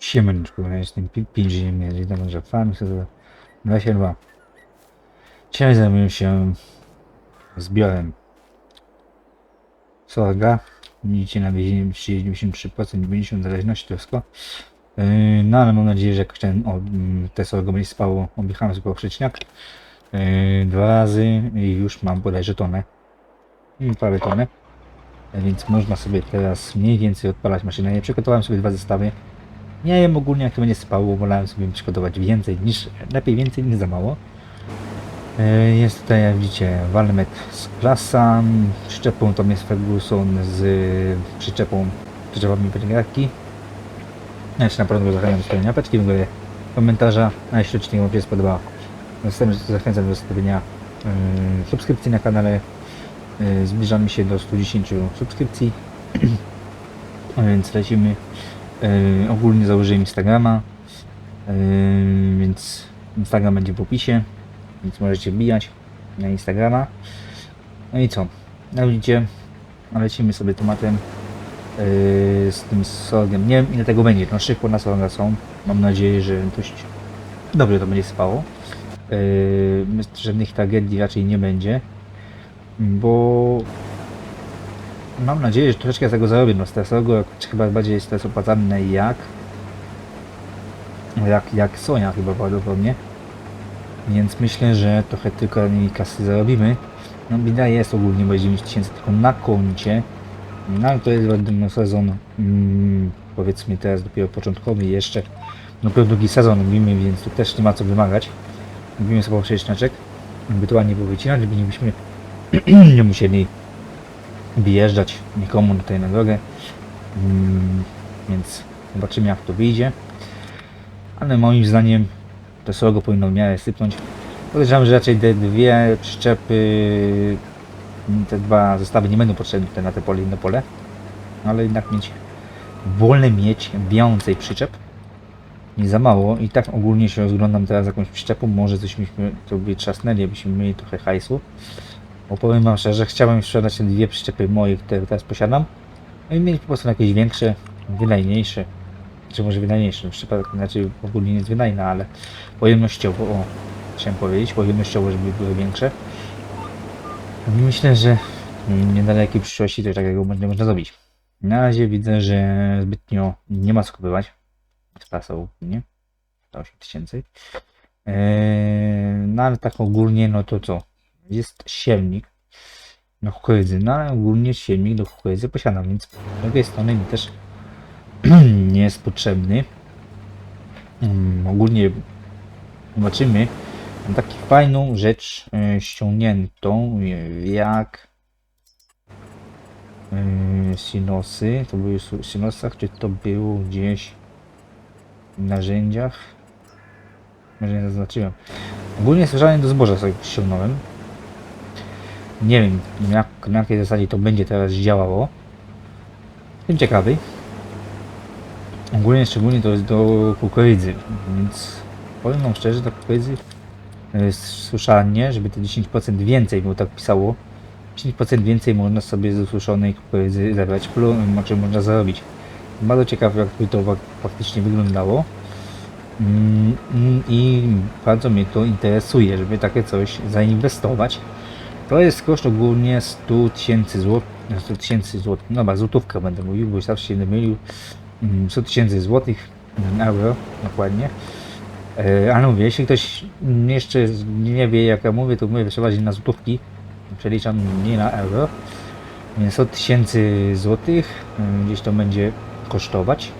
Siemaneczku, ja jestem 5 ziemi, witam, że farm sobie 22. Dzisiaj zajmuję się zbiorem sorga. Widzicie na wiezieniu 93%, 90% w zależności to wszystko. Yy, No ale mam nadzieję, że jakoś ten, o, mm, te sorgo będzie spało. Objechałem sobie poprzeczniak yy, dwa razy i już mam bodajże tonę. Mm, Prawie tonę. Więc można sobie teraz mniej więcej odpalać maszynę. Ja przygotowałem sobie dwa zestawy. Nie wiem ogólnie jak to będzie spało, wolałem sobie przygotować więcej niż, lepiej więcej niż za mało. E, Jest tutaj jak widzicie Walmet z klasa, przyczepą to jest Ferguson z przyczepą, przyczepami pielęgniarki. Ja jeszcze na pewno zachęcam do stawienia apeczki, w ogóle komentarza, a jeśli odcinek Wam się spodobał, zachęcam- do zostawienia e, subskrypcji na kanale. E, Zbliżamy się do 110 subskrypcji, a więc lecimy. E, ogólnie założyłem Instagrama, e, więc Instagram będzie w opisie, więc możecie wbijać na Instagrama. No i co? Jak widzicie, lecimy sobie tematem e, z tym sorgiem. Nie wiem ile tego będzie, no szybko na sorga są. Mam nadzieję, że dość dobrze to będzie spało. Że żadnych tragedii raczej nie będzie, bo Mam nadzieję, że troszeczkę tego zarobię, no z tego chyba bardziej jest to opłacalne jak jak, jak soja chyba prawdopodobnie. Więc myślę, że trochę tylko mniej kasy zarobimy. No bida jest ogólnie, bo 9 tysięcy tylko na koncie. No ale to jest wiadomo sezon, mm, powiedzmy teraz dopiero początkowy jeszcze. Dopiero drugi sezon robimy, więc tu też nie ma co wymagać. Robimy sobie przejśniaczek, ewentualnie powycinać, żeby nie byśmy nie musieli wjeżdżać nikomu tutaj na drogę. Mm, więc zobaczymy jak to wyjdzie. Ale moim zdaniem to srogo powinno w miarę sypnąć. Podejrzewam, że raczej te dwie przyczepy, te dwa zestawy nie będą potrzebne tutaj na te pole inne pole. Ale jednak mieć, wolę mieć więcej przyczep. Nie za mało i tak ogólnie się rozglądam teraz jakąś przyczepą, może coś myśmy sobie trzasnęli, abyśmy mieli trochę hajsu. Bo powiem wam szczerze, chciałbym sprzedać te dwie przyczepy moje, które teraz posiadam. No i mieć po prostu jakieś większe, wydajniejsze. Czy może wydajniejsze, przyczepa znaczy ogólnie nie jest wydajna, ale pojemnościowo, o, chciałem powiedzieć, pojemnościowo, żeby były większe. Myślę, że w niedalekiej przyszłości to takiego będzie można zrobić. Na razie widzę, że zbytnio nie ma co kupować. Z pasą, nie? To 8 tysięcy. Eee, no ale tak ogólnie, no to co? Jest siewnik do kukurydzy, no ale ogólnie siewnik do kukurydzy posiadam, więc z drugiej strony mi też nie jest potrzebny. Um, ogólnie zobaczymy mam taką fajną rzecz e, ściągniętą, jak e, sinosy, to były w sinosach, czy to było gdzieś w narzędziach? Może nie zaznaczyłem. Ogólnie słyszałem do zboża sobie ściągnąłem. Nie wiem jak, na jakiej zasadzie to będzie teraz działało. Jestem ciekawy. Ogólnie szczególnie to jest do kukurydzy, więc powiem wam szczerze, do kukurydzy jest suszalnie, żeby te 10% więcej, bo tak pisało, 10% więcej można sobie z ususzonej kukurydzy zabrać, znaczy można zarobić. Bardzo ciekawe jak by to fak- faktycznie wyglądało. Mm, mm, I bardzo mnie to interesuje, żeby takie coś zainwestować. To jest koszt ogólnie 100 tysięcy złotych. 100 tysięcy złotych. No chyba złotówka będę mówił, bo zawsze się mylił. Mm, 100 tysięcy złotych, mm, euro dokładnie. E, Ale mówię, jeśli ktoś mm, jeszcze nie wie jak ja mówię, to mówię przeważnie na złotówki. Przeliczam nie na euro. Więc 100 tysięcy złotych mm, gdzieś to będzie kosztować.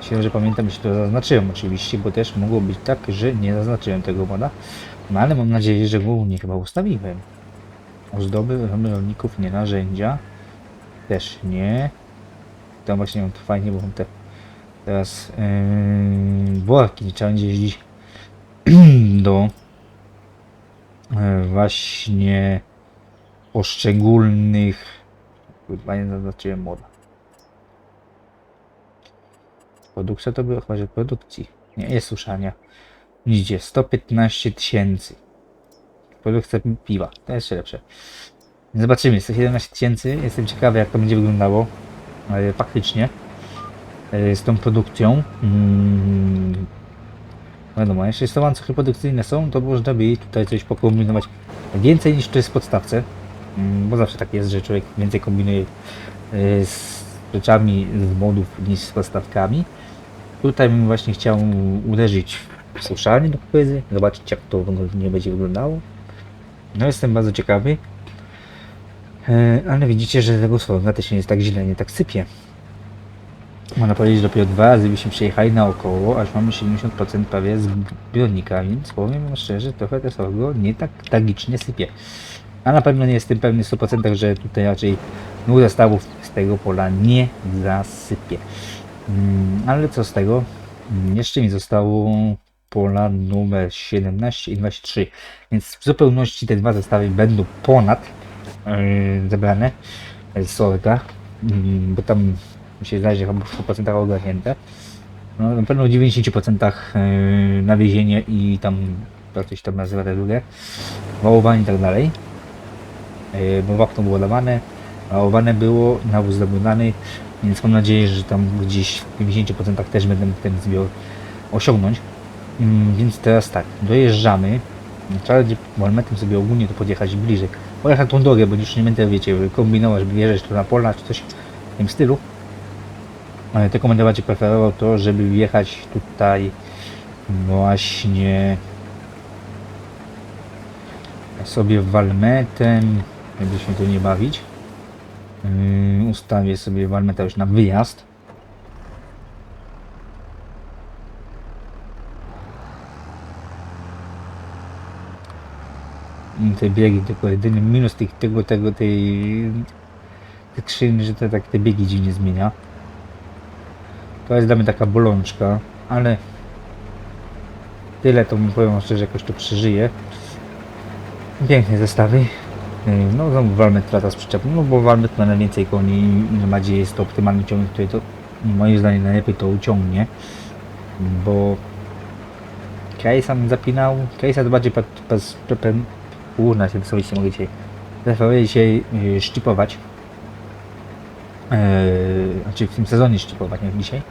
Jeśli dobrze pamiętam, jeśli to zaznaczyłem oczywiście, bo też mogło być tak, że nie zaznaczyłem tego moda. No ale mam nadzieję, że go nie chyba ustawiłem. Ozdoby rolników, nie narzędzia. Też nie. To właśnie mam to fajnie, bo mam te teraz yy, worki, trzeba będzie jeździć do yy, właśnie poszczególnych chyba nie zaznaczyłem moda. Produkcja to była chyba, że produkcji. Nie, jest suszania. Widzicie, 115 tysięcy. Produkcja piwa, to jeszcze lepsze. Zobaczymy, 117 tysięcy. Jestem ciekawy, jak to będzie wyglądało. Ale faktycznie. e, z tą produkcją. Mm, wiadomo, jeśli łańcuchy produkcyjne są, to można by tutaj coś pokombinować więcej niż to jest w podstawce. Mm, bo zawsze tak jest, że człowiek więcej kombinuje e, z rzeczami z modów niż z podstawkami. Tutaj bym właśnie chciał uderzyć w suszalnię do kukurydzy, zobaczyć jak to nie będzie wyglądało. No jestem bardzo ciekawy. E, ale widzicie, że tego słowa też nie jest tak źle, nie tak sypie. Można powiedzieć, że dopiero dwa razy byśmy przejechali naokoło, aż mamy 70% prawie zbiornika, więc powiem szczerze, trochę te sorgo nie tak tragicznie sypie. A na pewno nie jestem pewny w 100%, że tutaj raczej nóg zestawów z tego pola nie zasypie. Mm, ale co z tego? Mm, Jeszcze mi zostało pola numer 17 i 23, więc w zupełności te dwa zestawy będą ponad yy, zebrane z sorga, mm, bo tam mi się zdaje, że chyba w 100% ogarnięte. No, na pewno w 90% yy, nawiezienie i tam, coś tam nazywa te drugie, wałowanie i tak dalej. Yy, bo wapno było dawane, wałowane było, nawóz zdobywane, więc mam nadzieję, że tam gdzieś w 50% też będę ten zbiór osiągnąć. Mm, Więc teraz tak, dojeżdżamy. Trzeba będzie walmetem sobie ogólnie to podjechać bliżej. Pojechać tą drogę, bo już nie będę, wiecie, kombinować, żeby wjeżdżać tu na pola czy coś w tym stylu. Tylko będę bardziej preferował to, żeby wjechać tutaj właśnie sobie walmetem, żeby się tu nie bawić. Yy, ustawię sobie walmeta już na wyjazd. Te biegi, tylko jedyny minus tych, tego, tego, tej, tych szyn, że to tak te biegi dziwnie zmienia. To jest dla mnie taka bolączka, ale tyle to mi powiem szczerze, jakoś to przeżyję. Piękne zestawy. No znowu Walmet lata z przyczepą, no bo Walmet ma najwięcej koni i na bardziej jest to optymalny ciągnik, który to moim zdaniem najlepiej to uciągnie, bo bym zapinał, to bardziej pod przyczepem Kurna, się dosłownie mogę dzisiaj. Preferuję dzisiaj yy, szczypować. Yy, znaczy w tym sezonie szczypować, nie dzisiaj.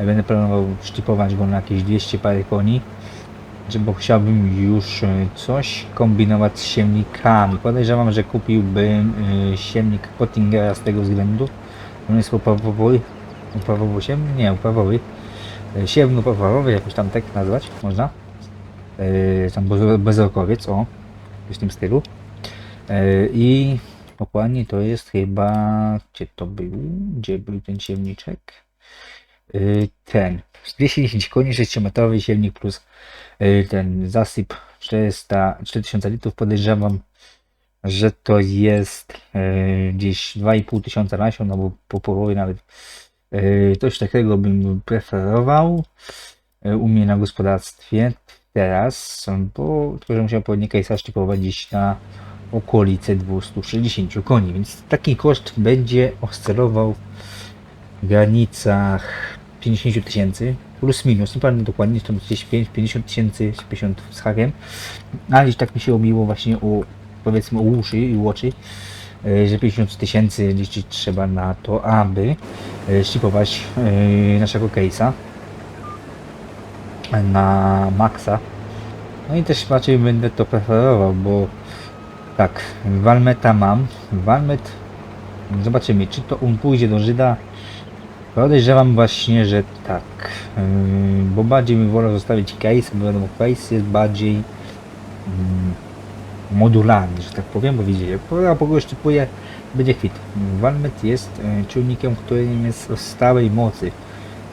Ja będę planował szczypować go na jakieś 200 parę koni. Znaczy, bo chciałbym już yy, coś kombinować z siewnikami. Podejrzewam, że kupiłbym yy, siewnik Pottingera z tego względu. On jest uprawowy. Uprawowy siewnik? Nie, uprawowy. Yy, Siewno uprawowy, jakoś tam tak nazwać można. Yy, tam bez- bezrokowiec, o w tym stylu. E, I dokładnie to jest chyba. Gdzie to był? Gdzie był ten siewniczek? E, Ten. 210 koni, 6-metrowy siewnik plus e, ten zasyp 400, 4000 litrów. Podejrzewam, że to jest gdzieś 2,5 tysiąca nasion, albo po połowie nawet. Coś takiego bym preferował u mnie na gospodarstwie teraz, bo tylko, że musiał pewnie case'a szczypować gdzieś na okolice 260 koni, więc taki koszt będzie oscylował w granicach 50 tysięcy plus minus, nie pamiętam dokładnie, to gdzieś 5, 50 tysięcy, 50 z hakiem, ale gdzieś tak mi się obiło właśnie o powiedzmy o uszy i u oczy, e, że 50 tysięcy gdzieś trzeba na to, aby e, szczypować e, naszego case'a na maksa. No i też raczej będę to preferował, bo tak, Walmeta mam. Walmet, zobaczymy, czy to on pójdzie do Żyda. Podejrzewam właśnie, że tak, bo bardziej bym wolał zostawić case, bo wiadomo, case jest bardziej yy, modularny, że tak powiem, bo widzicie, jak po kogoś szczypuje, będzie kwit. Walmet jest yy, czujnikiem, którym jest o stałej mocy.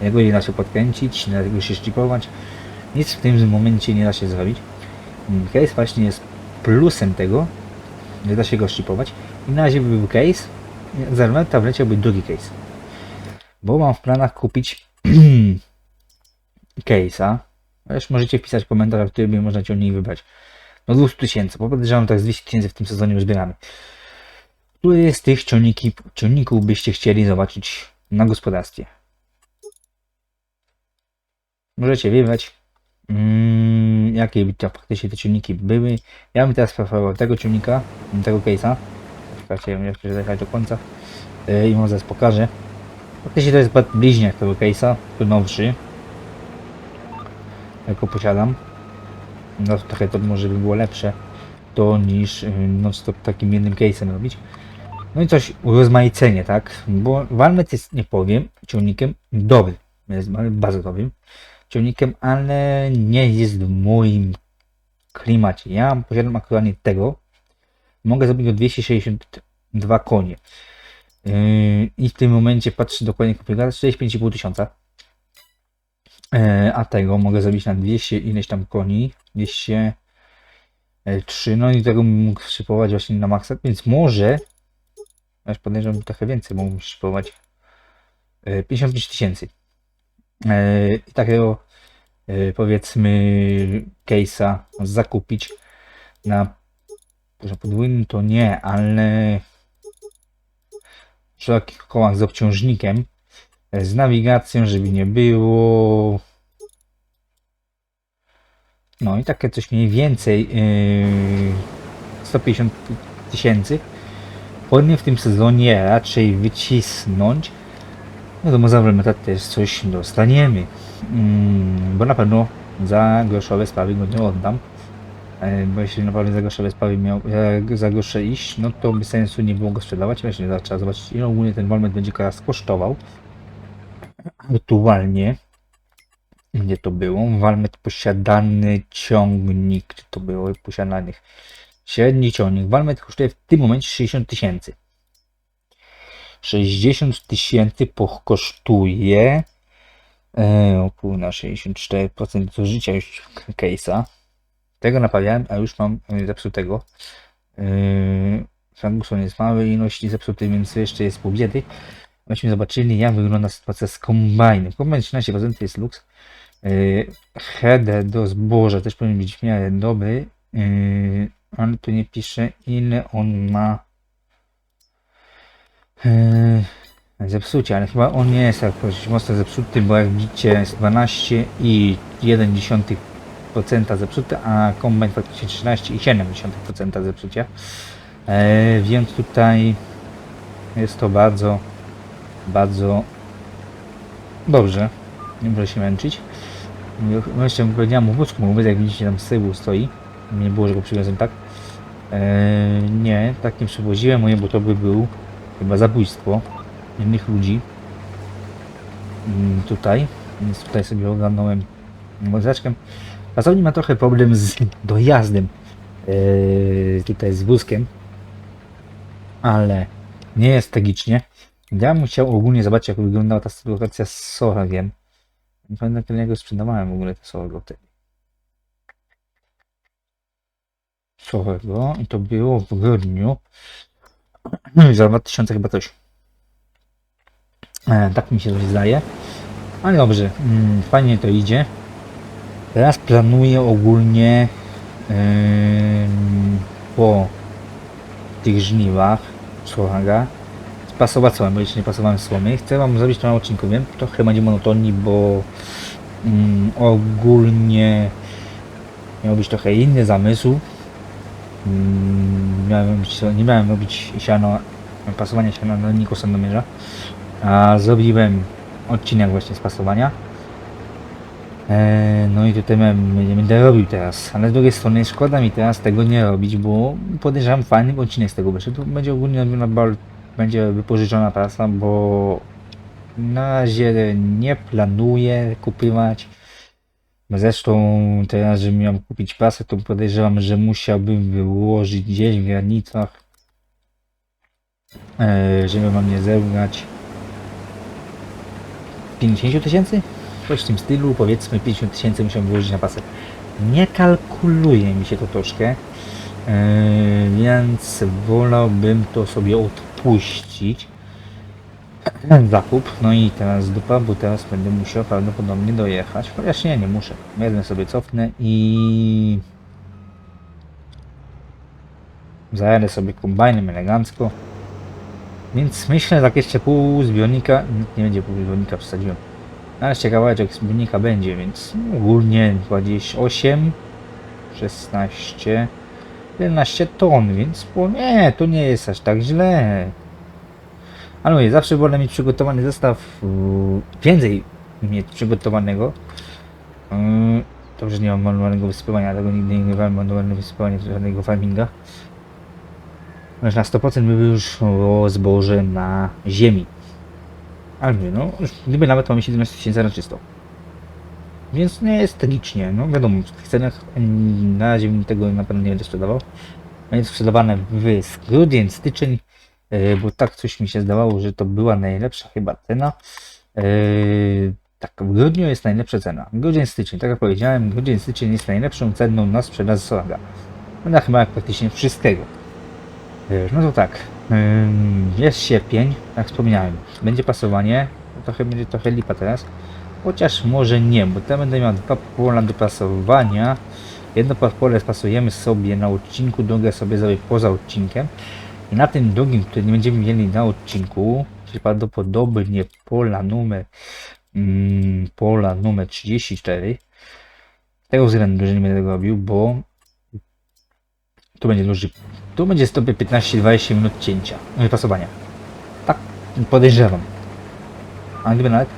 Jego nie da się podkręcić, nie da go się szczypować. Nic w tym momencie nie da się zrobić. Mm, Case właśnie jest plusem tego, nie da się go szczypować. I na razie by był case, z Armenta wleciałby drugi case. Bo mam w planach kupić case'a. Też możecie wpisać w komentarzach, który by można ciągnik wybrać. No 200 tysięcy, bo podejrzewam tak z 200 tysięcy w tym sezonie już zbieramy. Który z tych ciągniki, ciągników byście chcieli zobaczyć na gospodarstwie? Możecie wybrać, mm, jakie to faktycznie te ciągniki były. Ja bym teraz preferował tego ciągnika, tego case'a. Czekajcie, ja jeszcze dojechać do końca yy, i może zaraz pokażę. Faktycznie to jest bliźniak tego case'a, to nowszy. Jako posiadam. No trochę to może by było lepsze to niż y, non stop takim jednym case'em robić. No i coś urozmaicenie, tak? Bo Walmet jest, nie powiem, ciągnikiem dobrym. Jest bardzo dobrym ciągnikiem, ale nie jest w moim klimacie. Ja posiadam aktualnie tego. Mogę zrobić go 262 konie. Yy, I w tym momencie patrzę dokładnie konfigurację 45,5 tysiąca. Yy, a tego mogę zrobić na 200 ileś tam koni. 203, no i tego bym mógł szypować właśnie na maksa, więc może aż podejrzewam, trochę więcej mógłbym szypować. Yy, 55 tysięcy. Yy, I takiego yy, powiedzmy case'a zakupić na że podwójnym to nie, ale w szerokich kołach z obciążnikiem, e, z nawigacją, żeby nie było. No i takie coś mniej więcej yy, 150 tysięcy powinien w tym sezonie raczej wycisnąć. No to może w też coś dostaniemy. Mm, bo na pewno za groszowe sprawy go nie oddam. E, Bo jeśli naprawdę za groszowe sprawy miał e, za grosze iść, no to by sensu nie było go sprzedawać. Właśnie trzeba zobaczyć ile ogólnie ten Walmet będzie teraz kosztował. Aktualnie gdzie to było? Walmet posiadany ciągnik, czy to było posiadanych? Średni ciągnik. Walmet kosztuje w tym momencie 60 tysięcy. 60 tysięcy kosztuje e, na 64% zużycia już case'a. Tego naprawiałem, a już mam e, zepsutego. Yy, Ferguson jest małej ilości zepsuty, więc jeszcze jest pół biedy. Myśmy zobaczyli, jak wygląda sytuacja z kombajnem. Kombajn 13% to jest luks. Yy, header do zboża też powinien być w miarę dobry, ale tu nie pisze ile on ma yy, zepsucia, ale chyba on nie jest jakoś mocno zepsuty, bo jak widzicie jest 12 i 1,1% zepsute, a kombajn faktycznie 13,7% zepsucia. E, więc tutaj jest to bardzo, bardzo dobrze. Nie muszę się męczyć. No jeszcze bym powiedział mu wózku, bo jak widzicie tam z tyłu stoi. Nie było, że go przywiozłem tak. E, nie, tak nie przywoziłem bo to by był chyba zabójstwo innych ludzi. Mm, tutaj, więc tutaj sobie ogarnąłem wozaczkiem. Pracownik ma trochę problem z dojazdem e, tutaj z wózkiem, ale nie jest tragicznie. Ja bym chciał ogólnie zobaczyć, jak wyglądała ta sytuacja z Soragiem. Nie pamiętam, kiedy ja go sprzedawałem w ogóle wtedy. Sorego i to było w grudniu za 2000 chyba coś. E, tak mi się coś zdaje. Ale dobrze, mm, fajnie to idzie. Teraz planuję ogólnie ym, po tych żniwach Soraga spasować słomę, bo jeszcze nie pasowałem słomy. Chcę wam zrobić to na odcinku, wiem, trochę będzie monotonii, bo mm, ogólnie miał być trochę inny zamysł. Mm, miałem, nie miałem robić siano, pasowania siana na linijku sandomierza, a zrobiłem odcinek właśnie z pasowania. E, no i tutaj miałem- będę robił teraz, ale z drugiej strony szkoda mi teraz tego nie robić, bo podejrzewam fajny odcinek z tego wyszedł. Będzie ogólnie robiona będzie wypożyczona prasa, bo na razie nie planuję kupywać. Zresztą teraz, że miałem kupić prasę, to podejrzewam, że musiałbym wyłożyć gdzieś w granicach, e, żeby mam nie zebrać 50 tysięcy? Coś w tym stylu, powiedzmy 50 tysięcy musiałem wyłożyć na pasę. Nie kalkuluje mi się to troszkę, e, więc wolałbym to sobie odpuścić. Zakup, no i teraz dupa, bo teraz będę musiał prawdopodobnie dojechać. Chociaż nie, nie muszę. Jeden sobie cofnę i zajadę sobie kombajnem elegancko. Więc myślę, że tak jeszcze pół zbiornika, nie będzie pół zbiornika, przesadziłem. Ale jeszcze kawałeczek zbiornika będzie, więc ogólnie 28, 16, 11 ton, więc po, nie, to nie jest aż tak źle. Ale mówię, zawsze wolę mieć przygotowany zestaw, yy, więcej mieć przygotowanego. Yy, Dobrze, nie mam manualnego wysypywania, tego nigdy nie grywałem manualnego wysypywania żadnego farminga. Lecz na 100% by już zboże na ziemi. Ale mówię, no, już gdyby nawet mamy 17 tysięcy na czysto. Więc nie jest tragicznie, no wiadomo, w tych cenach mm, na bym tego na pewno nie będę sprzedawał. Będzie sprzedawane w grudzień, styczeń, bo tak coś mi się zdawało, że to była najlepsza chyba cena. Yy, tak, w grudniu jest najlepsza cena. Grudzień, styczeń, tak jak powiedziałem, grudzień, styczeń jest najlepszą ceną na sprzedaż soraga. No na chyba jak praktycznie wszystkiego. Yy, No to tak, jest sierpień, jak wspomniałem, będzie pasowanie, trochę będzie trochę lipa teraz, chociaż może nie, bo tam będę miał dwa pola do pasowania. Jedno pole spasujemy sobie na odcinku, drugie sobie zrobię poza odcinkiem. I na tym drugim, który nie będziemy mieli na odcinku, czyli prawdopodobnie pola numer mm, pola numer 34. Z tego względu, że nie będę tego robił, bo tu będzie duży. Tu będzie sobie 15-20 minut cięcia, wypasowania. Tak podejrzewam. A gdyby nawet,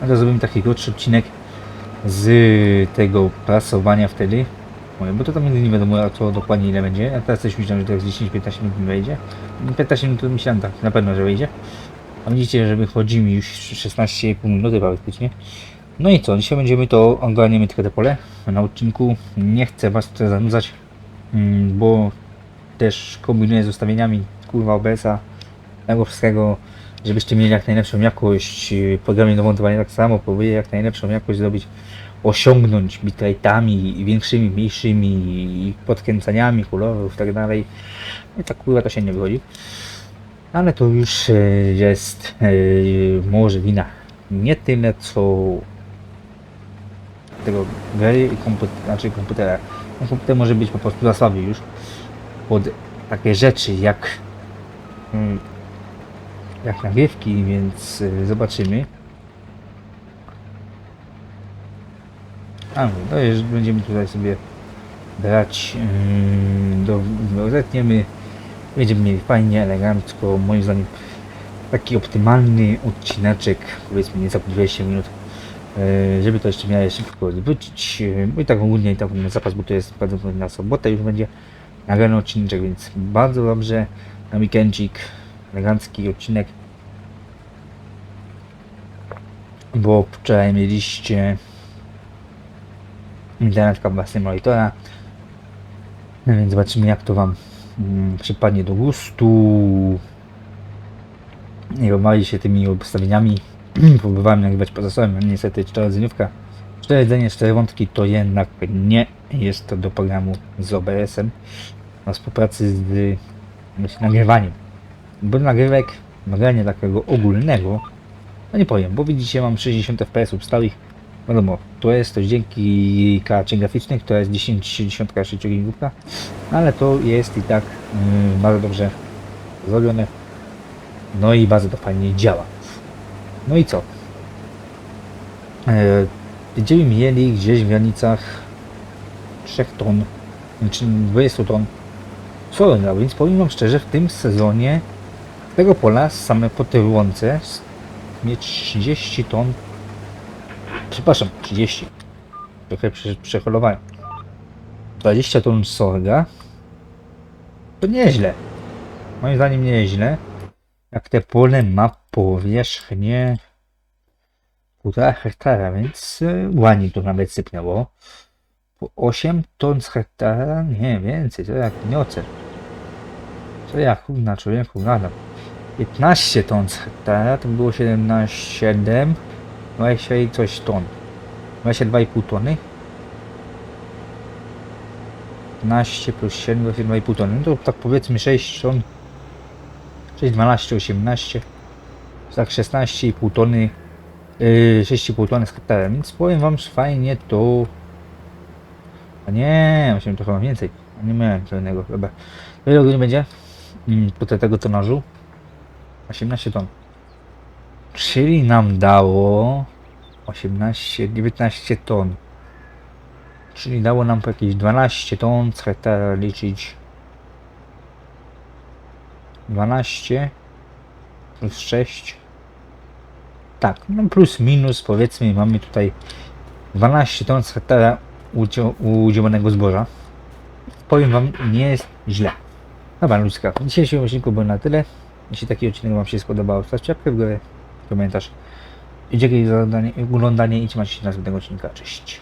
no to zrobimy taki krótszy odcinek z tego prasowania wtedy. Bo to tam nigdy nie wiadomo co dokładnie ile będzie. A teraz coś myślałem, że to jest 10-15 minut mi wejdzie. 15 minut myślałem tak, na pewno, że wyjdzie. A widzicie, że wychodzi mi już 16,5 minuty praktycznie. No i co, dzisiaj będziemy to ogarniemy tylko te pole na odcinku. Nie chcę was tutaj zanudzać, mm, bo też kombinuję z ustawieniami kurwa OBS-a, tego wszystkiego, żebyście mieli jak najlepszą jakość. y, Programie do montowania tak samo, próbuję jak najlepszą jakość zrobić, osiągnąć bitrate'ami większymi, mniejszymi, podkręcaniami kolorów i tak dalej. No I tak kurwa to się nie wychodzi. Ale to już e, jest e, może wina nie tyle co tego gry i komputera, znaczy komputera. No, komputer może być po prostu za słaby już pod takie rzeczy jak mm, jak nagrywki, więc e, zobaczymy. A no, już będziemy tutaj sobie brać yy, do rozetniemy Będziemy mieli fajnie, elegancko, moim zdaniem taki optymalny odcineczek, powiedzmy nieco po 20 minut, e, żeby to jeszcze miało szybko zwrócić, e, bo i tak ogólnie i tak na zapas, bo to jest prawdopodobnie na sobotę już będzie nagrany odcineczek, więc bardzo dobrze, na weekendzik, elegancki odcinek, bo wczoraj mieliście internet Canva Simulatora, no więc zobaczymy jak to Wam mm, przypadnie do gustu. Nie obmali się tymi ustawieniami. Próbowałem nagrywać poza sobą, niestety cztery dniówka. Cztery jedzenie, cztery wątki to jednak nie jest to do programu z OBS-em na współpracy z myślę, nagrywaniem. Bo nagrywek, nagranie takiego ogólnego, no nie powiem, bo widzicie mam 60 fps stałych. Wiadomo, to jest to dzięki karcie graficznej, która jest 1060 gigówka, ale to jest i tak yy, bardzo dobrze zrobione. No i bardzo to fajnie działa. No i co? Yy, będziemy mieli gdzieś w granicach 3 ton, czy 20 ton solenga, więc powiem wam szczerze, w tym sezonie tego pola same po tej łące mieć 30 ton Przepraszam, 30. Trochę prze, przeholowałem. 20 ton sorga. To nieźle. Moim zdaniem nieźle. Jak te pole ma powierzchnię półtora hektara, więc y, ładnie to nawet sypnęło. Po 8 ton z hektara? Nie, więcej, to jak niocel. Co ja na człowieku gadam. 15 ton z hektara, to było 17, 7, 20 i coś ton. 22,5 tony. 15 plus 7, 22,5 tony. No to tak powiedzmy 6 ton. 6, 12, 18. Tak 16,5 tony. Yy, 6,5 tony z hektarem. Więc powiem wam, że fajnie to... A nie, musiałem trochę więcej. Nie miałem co innego chyba. Ile nie będzie? Mm, tutaj tego tonażu. 18 ton. Czyli nam dało 18, 19 ton. Czyli dało nam po jakieś 12 ton z hektara liczyć. 12 plus 6. Tak, no plus minus powiedzmy mamy tutaj 12 ton z hektara udzielonego zboża. Powiem wam, nie jest źle. Dobra, ludzka, w dzisiejszym odcinku było na tyle. Jeśli taki odcinek wam się spodobał, stawcie łapkę w górę, komentarz. I dzięki za oglądanie, i trzymajcie się następnego odcinka. Cześć.